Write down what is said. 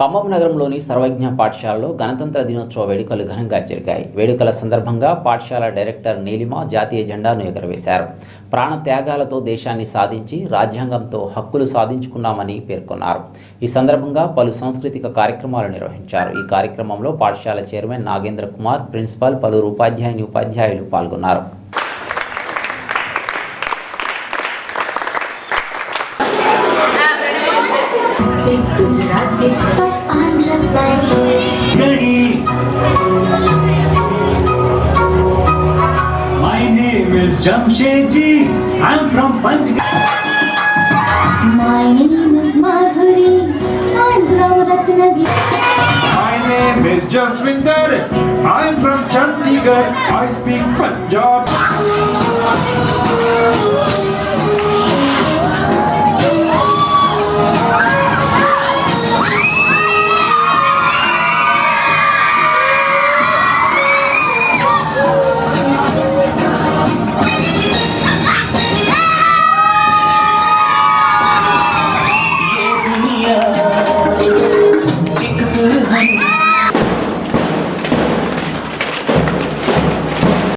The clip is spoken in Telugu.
ఖమ్మం నగరంలోని సర్వజ్ఞ పాఠశాలలో గణతంత్ర దినోత్సవ వేడుకలు ఘనంగా జరిగాయి. వేడుకల సందర్భంగా పాఠశాల డైరెక్టర్ నీలిమ జాతీయ జెండాను ఎగరవేశారు. ప్రాణ త్యాగాలతో దేశాన్ని సాధించి రాజ్యాంగంతో హక్కులు సాధించుకున్నామని పేర్కొన్నారు. ఈ సందర్భంగా పలు సాంస్కృతిక కార్యక్రమాలు నిర్వహించారు. ఈ కార్యక్రమంలో పాఠశాల చైర్మన్ నాగేంద్ర కుమార్ ప్రిన్సిపాల్ పలువురు ఉపాధ్యాయుని ఉపాధ్యాయులు పాల్గొన్నారు. Thank you. Gadi. My name is Jamshedji. I'm from Panchgani. My name is Madhuri. I'm from Ratnagiri. My name is Jaswinder. I'm from Chandigarh. I speak Punjab.